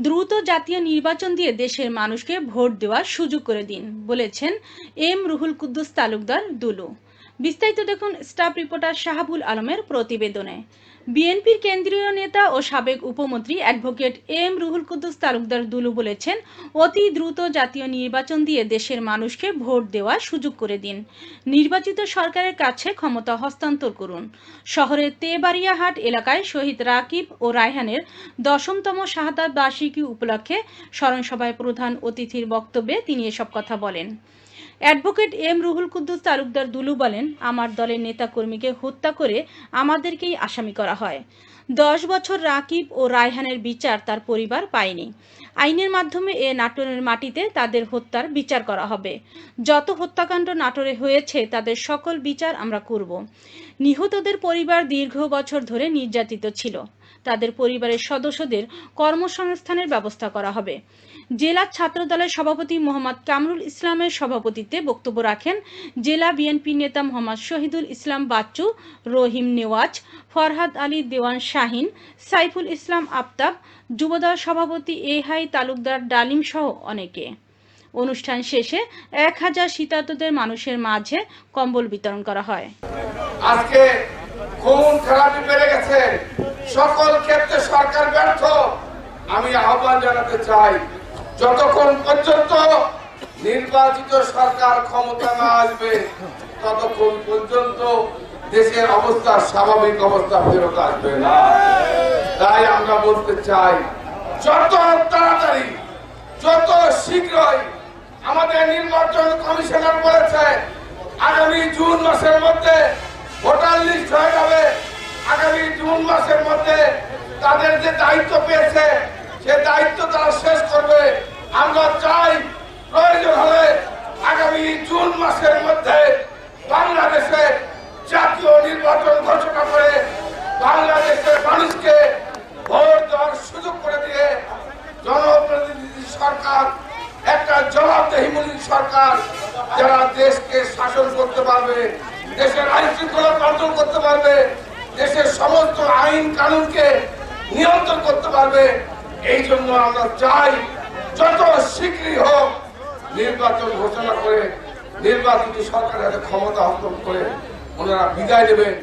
দ্রুত জাতীয় নির্বাচন দিয়ে দেশের মানুষকে ভোট দেওয়ার সুযোগ করে দিন, বলেছেন এম রুহুল কুদ্দুস তালুকদার দুলু। বিস্তারিত দেখুন স্টাফ রিপোর্টার শাহাবুল আলমের প্রতিবেদনে। বিএনপির কেন্দ্রীয় নেতা ও সাবেক উপমন্ত্রী অ্যাডভোকেট এম রুহুল কুদ্দুস তালুকদার দুলু বলেছেন, অতি দ্রুত জাতীয় নির্বাচন দিয়ে দেশের মানুষকে ভোট দেওয়ার সুযোগ করে দিন। নির্বাচিত সরকারের কাছে ক্ষমতা হস্তান্তর করুন। শহরের তেবাড়িয়াহাট এলাকায় শহীদ রাকিব ও রায়হানের দশমতম শাহাদাত বার্ষিকী উপলক্ষে স্মরণসভায় প্রধান অতিথির বক্তব্যে তিনি এসব কথা বলেন। অ্যাডভোকেট এম রুহুল কুদ্দুস তালুকদার দুলু বলেন, আমার দলের নেতাকর্মীকে হত্যা করে আমাদেরকেই আসামি করা হয়। দশ বছর রাকিব ও রায়হানের বিচার তার পরিবার পায়নি। আইনের মাধ্যমে এ নাটোরের মাটিতে তাদের হত্যার বিচার করা হবে। যত হত্যাকাণ্ড নাটোরে হয়েছে, তাদের সকল বিচার আমরা করব। নিহতদের পরিবার দীর্ঘ বছর ধরে নির্যাতিত ছিল। তাদের পরিবারের সদস্যদের কর্মসংস্থানের ব্যবস্থা করা হবে। জেলা ছাত্রদলের সভাপতি মোহাম্মদ কামরুল ইসলামের সভাপতিত্বে বক্তব্য রাখেন জেলা বিএনপি নেতা মোহাম্মদ শহীদুল ইসলাম বাচ্চু, রহিম নেওয়াজ, ফরহাদ আলী দেওয়ান শাহিন, সাইফুল ইসলাম আফতাব, যুবদল সভাপতি এহাই তালুকদার ডালিম সহ অনেকে। অনুষ্ঠান শেষে এক হাজার শীতার্তদের মানুষের মাঝে কম্বল বিতরণ করা হয়। আজকে খুন বেড়ে গেছে। সকল ক্ষেত্রে সরকার ব্যর্থ। আমি আহ্বান জানাতে চাই, যতক্ষণ পর্যন্ত নির্বাচিত সরকার ক্ষমতা না আসবে, ততক্ষণ পর্যন্ত দেশের অবস্থা স্বাভাবিক অবস্থা ফেরত আসবে না। তাই আমরা বলতে চাই, যত তাড়াতাড়ি, যত শীঘ্রই আমাদের নির্বাচন কমিশনার বলেছে, আগামী জুন মাসের মধ্যে ভোটার লিস্ট হয়ে যাবে। আগামী জুন মাসের তাদের যে দায়িত্ব পেয়েছে, সে দায়িত্ব তারা শেষ করবে। আমরা চাই প্রয়োজন হলে আগামী জুন মাসের মধ্যে বাংলাদেশে জাতীয় নির্বাচন ঘোষণা করে বাংলাদেশের মানুষকে ভোট দেওয়ার সুযোগ করে দিয়ে জনপ্রতিনিধি সরকার, একটা জবাবদেহিমূলক সরকার যারা দেশকে শাসন করতে পারবে, দেশের আইন শৃঙ্খলা কন্ট্রোল করতে পারবে, দেশের সমস্ত আইন কানুনকে নিয়ন্ত্রণ করতে পারবে। এই জন্য আমরা চাই যত শীঘ্রই হোক নির্বাচন ঘোষণা করে, নির্বাচিত সরকারের ক্ষমতা হস্তান্তর করে ওনারা বিদায় নেবেন।